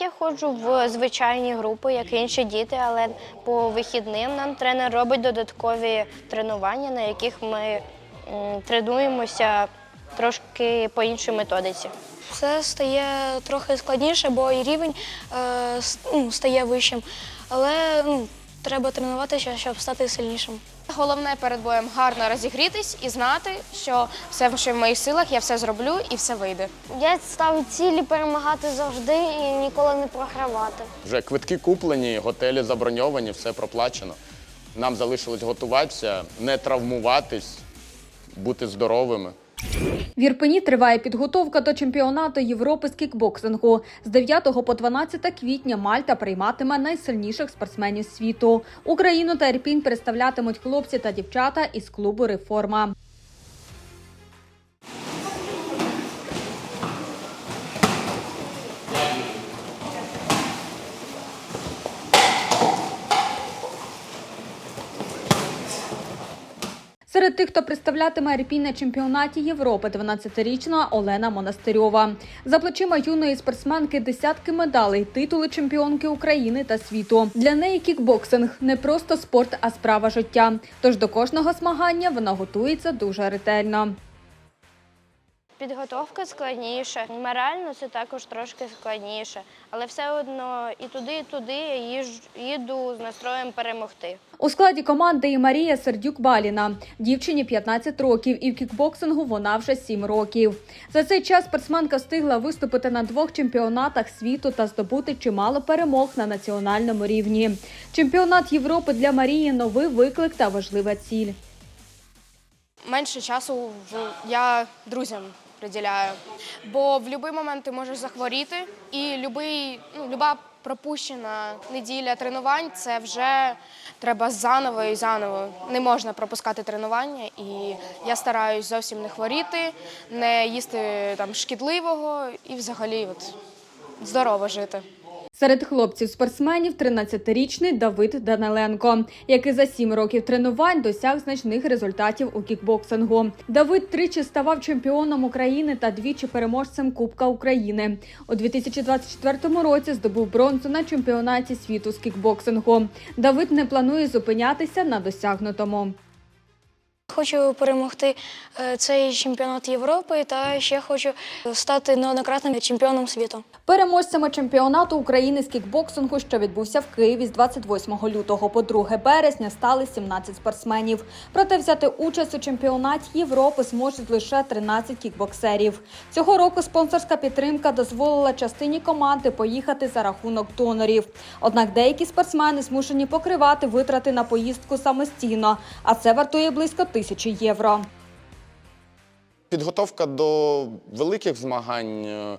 Я ходжу в звичайні групи, як інші діти, але по вихідним нам тренер робить додаткові тренування, на яких ми тренуємося трошки по іншій методиці. Все стає трохи складніше, бо і рівень е, ну, стає вищим. Але ну, треба тренуватися, щоб стати сильнішим. Головне перед боєм гарно розігрітись і знати, що все, що в моїх силах, я все зроблю і все вийде. Я ставлю цілі перемагати завжди і ніколи не програвати. Вже квитки куплені, готелі заброньовані, все проплачено. Нам залишилось готуватися, не травмуватись, бути здоровими. В Ірпені триває підготовка до чемпіонату Європи з кікбоксингу. З 9 по 12 квітня Мальта прийматиме найсильніших спортсменів світу. Україну та Ірпінь представлятимуть хлопці та дівчата із клубу Реформа. Серед тих, хто представлятиме РПІ на чемпіонаті Європи, 12-річна Олена Монастирьова. За плечима юної спортсменки десятки медалей, титули чемпіонки України та світу. Для неї кікбоксинг не просто спорт, а справа життя. Тож до кожного змагання вона готується дуже ретельно. Підготовка складніша. Морально це також трошки складніше, але все одно і туди, і туди я їду з настроєм перемогти. У складі команди і Марія Сердюк-Баліна. Дівчині 15 років, і в кікбоксингу вона вже 7 років. За цей час спортсменка встигла виступити на двох чемпіонатах світу та здобути чимало перемог на національному рівні. Чемпіонат Європи для Марії новий виклик та важлива ціль. Менше часу в- я друзям приділяю, бо в будь-який момент ти можеш захворіти, і любий, ну, люба пропущена неділя тренувань це вже треба заново і заново. Не можна пропускати тренування, і я стараюсь зовсім не хворіти, не їсти там шкідливого і взагалі от, здорово жити. Серед хлопців-спортсменів 13-річний Давид Даниленко, який за 7 років тренувань досяг значних результатів у кікбоксингу. Давид тричі ставав чемпіоном України та двічі переможцем Кубка України. У 2024 році здобув бронзу на чемпіонаті світу з кікбоксингу. Давид не планує зупинятися на досягнутому. Хочу перемогти е, цей чемпіонат Європи та ще хочу стати неоднократним чемпіоном світу. Переможцями чемпіонату України з кікбоксингу, що відбувся в Києві з 28 лютого по 2 березня, стали 17 спортсменів. Проте взяти участь у чемпіонаті Європи зможуть лише 13 кікбоксерів. Цього року спонсорська підтримка дозволила частині команди поїхати за рахунок донорів. Однак деякі спортсмени змушені покривати витрати на поїздку самостійно, а це вартує близько тисячі євро. Підготовка до великих змагань е,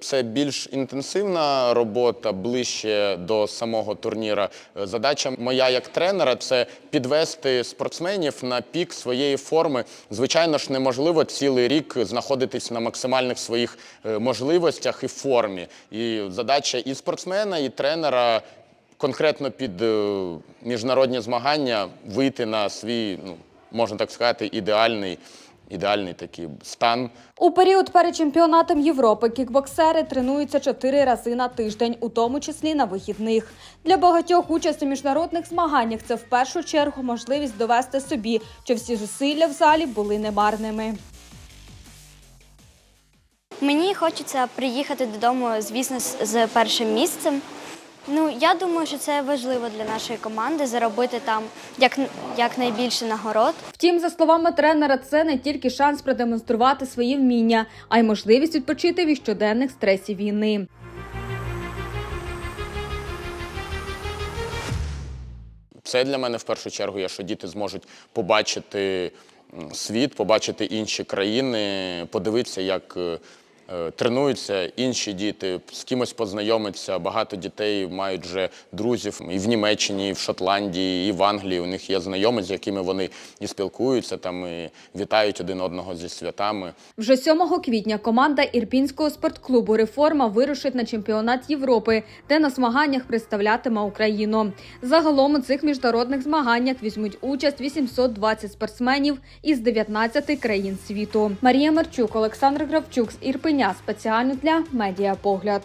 це більш інтенсивна робота, ближче до самого турніра. Е, Задача моя як тренера це підвести спортсменів на пік своєї форми. Звичайно ж, неможливо цілий рік знаходитись на максимальних своїх е, можливостях і формі. І задача і спортсмена, і тренера. Конкретно під міжнародні змагання вийти на свій, ну можна так сказати, ідеальний, ідеальний такий стан. У період перед чемпіонатом Європи кікбоксери тренуються чотири рази на тиждень, у тому числі на вихідних. Для багатьох участь у міжнародних змаганнях це в першу чергу можливість довести собі, що всі зусилля в залі були немарними. Мені хочеться приїхати додому, звісно, з- з першим місцем. Ну, я думаю, що це важливо для нашої команди заробити там як, якнайбільше нагород. Втім, за словами тренера, це не тільки шанс продемонструвати свої вміння, а й можливість відпочити від щоденних стресів війни. Це для мене в першу чергу є, що діти зможуть побачити світ, побачити інші країни, подивитися, як е, тренуються інші діти, з кимось познайомитися. Багато дітей мають вже друзів і в Німеччині, і в Шотландії, і в Англії. У них є знайомі, з якими вони і спілкуються, там і вітають один одного зі святами. Вже 7 квітня команда Ірпінського спортклубу Реформа вирушить на чемпіонат Європи, де на змаганнях представлятиме Україну. Загалом у цих міжнародних змаганнях візьмуть участь 820 спортсменів із 19 країн світу. Марія Марчук, Олександр Гравчук з Ірпеня спеціально для медіапогляд.